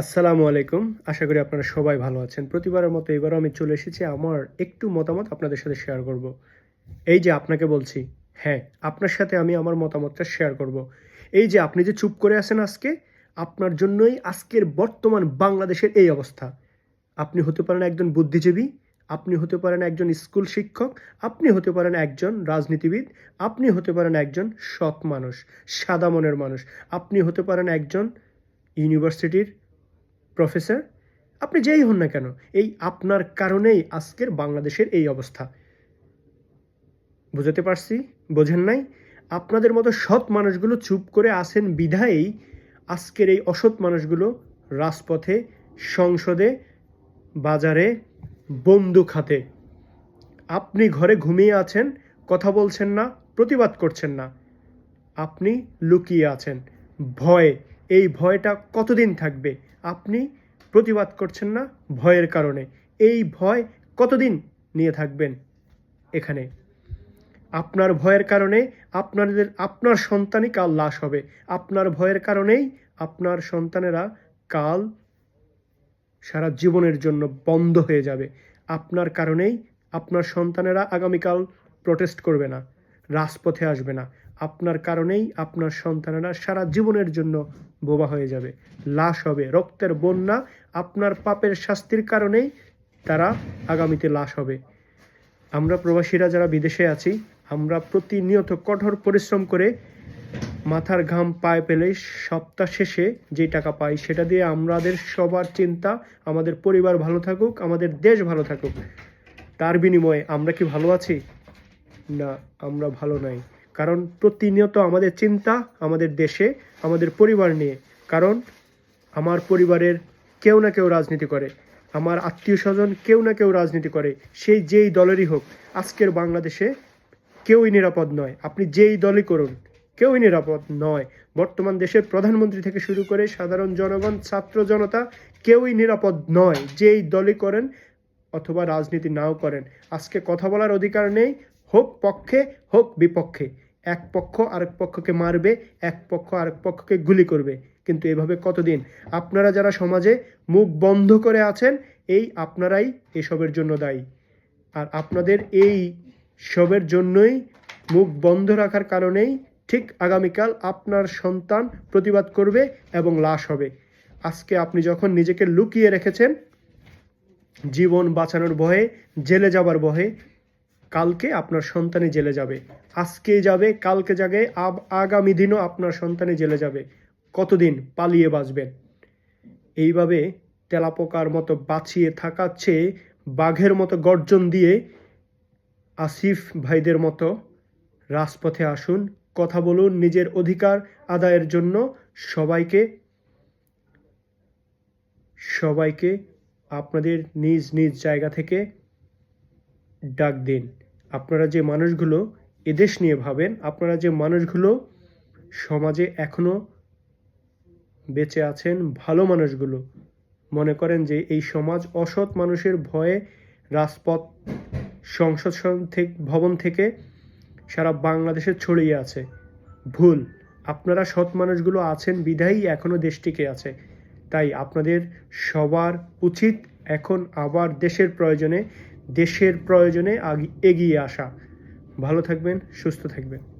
আসসালামু আলাইকুম। আশা করি আপনারা সবাই ভালো আছেন। প্রতিবারের মতো এবারও আমি চলে এসেছি আমার একটু মতামত আপনাদের সাথে শেয়ার করব। এই যে আপনাকে বলছি হ্যাঁ আপনার সাথে আমি আমার মতামতটা শেয়ার করব। এই যে আপনি যে চুপ করে আছেন আজকে, আপনার জন্যই আজকের বর্তমান বাংলাদেশের এই অবস্থা। আপনি হতে পারেন একজন বুদ্ধিজীবী, আপনি হতে পারেন একজন স্কুল শিক্ষক, আপনি হতে পারেন একজন রাজনীতিবিদ, আপনি হতে পারেন একজন সৎ মানুষ, সাদা মনের মানুষ, আপনি হতে পারেন একজন ইউনিভার্সিটির প্রফেসর, আপনি যেই হন না কেন, এই আপনার কারণেই আজকের বাংলাদেশের এই অবস্থা। বুঝাতে পারছি? বোঝেন নাই? আপনাদের মতো সৎ মানুষগুলো চুপ করে আসেন বিধায়ী আজকের এই অসৎ মানুষগুলো রাজপথে, সংসদে, বাজারে, বন্দুক হাতে। আপনি ঘরে ঘুমিয়ে আছেন, কথা বলছেন না, প্রতিবাদ করছেন না। আপনি লুকিয়ে আছেন। ভয়, এই ভয়টা কতদিন থাকবে? আপনি প্রতিবাদ করছেন না ভয়ের কারণে। এই ভয় কতদিন নিয়ে থাকবেন এখানে? আপনার ভয়ের কারণে আপনাদের, আপনার সন্তানই কাল লাশ হবে। আপনার ভয়ের কারণেই আপনার সন্তানেরা কাল সারা জীবনের জন্য বন্ধ হয়ে যাবে। আপনার কারণেই আপনার সন্তানেরা আগামীকাল প্রোটেস্ট করবে না, রাজপথে আসবে না। আপনার কারণেই আপনার সন্তানেরা সারা জীবনের জন্য বোবা হয়ে যাবে, লাশ হবে, রক্তের বন্যা, আপনার পাপের শাস্তির কারণেই তারা আগামীতে লাশ হবে। আমরা প্রবাসীরা যারা বিদেশে আছি, আমরা প্রতিনিয়ত কঠোর পরিশ্রম করে মাথার ঘাম পায়ে পেলে সপ্তাহ শেষে যে টাকা পাই, সেটা দিয়ে আমাদের সবার চিন্তা, আমাদের পরিবার ভালো থাকুক, আমাদের দেশ ভালো থাকুক। তার বিনিময়ে আমরা কি ভালো আছি? না, আমরা ভালো নাই। কারণ প্রতিনিয়ত আমাদের চিন্তা আমাদের দেশে, আমাদের পরিবার নিয়ে। কারণ আমার পরিবারের কেউ না কেউ রাজনীতি করে, আমার আত্মীয় স্বজন কেউ না কেউ রাজনীতি করে সেই যেই দলেরই হোক। আজকের বাংলাদেশে কেউই নিরাপদ নয়, আপনি যেই দলই করুন, কেউই নিরাপদ নয়। বর্তমান দেশের প্রধানমন্ত্রী থেকে শুরু করে সাধারণ জনগণ, ছাত্র জনতা কেউই নিরাপদ নয়, যেই দলই করেন অথবা রাজনীতি নাও করেন। আজকে কথা বলার অধিকার নেই, হোক পক্ষে, হোক বিপক্ষে। এক পক্ষ আরেক পক্ষকে মারবে, এক পক্ষ আরেক পক্ষকে গুলি করবে। কিন্তু এভাবে কতদিন? আপনারা যারা সমাজে মুখ বন্ধ করে আছেন, এই আপনারাই এসবের জন্য দায়ী। আর আপনাদের এই সবের জন্যই মুখ বন্ধ রাখার কারণেই ঠিক আগামীকাল আপনার সন্তান প্রতিবাদ করবে এবং লাশ হবে। আজকে আপনি যখন নিজেকে লুকিয়ে রেখেছেন, জীবন বাঁচানোর ভয়ে, জেলে যাবার ভয়ে কালকে আপনার সন্তানই জেলে যাবে। আজকে যাবে, কালকে যাবে আগামী দিনও আপনার সন্তানই জেলে যাবে। কতদিন পালিয়ে বাঁচবেন? এইভাবে তেলাপোকার মতো বাঁচিয়ে থাকার চেয়ে বাঘের মতো গর্জন দিয়ে আসিফ ভাইদের মতো রাজপথে আসুন, কথা বলুন, নিজের অধিকার আদায়ের জন্য সবাইকে সবাইকে আপনাদের নিজ নিজ জায়গা থেকে ডাক দিন। আপনারা যে মানুষগুলো এদেশ নিয়ে ভাবেন, আপনারা যে মানুষগুলো সমাজে এখনও বেঁচে আছেন, ভালো মানুষগুলো, মনে করেন যে এই সমাজ অসৎ মানুষের ভয়ে রাজপথ সংসদ ভবন থেকে সারা বাংলাদেশে ছড়িয়ে আছে। ভুল। আপনারা সৎ মানুষগুলো আছেন, বিধায়ী এখনও দেশটিকে আছে। তাই আপনাদের সবার উচিত এখন আবার দেশের প্রয়োজনে দেশের প্রয়োজনে এগিয়ে আসা। ভালো থাকবেন সুস্থ থাকবেন।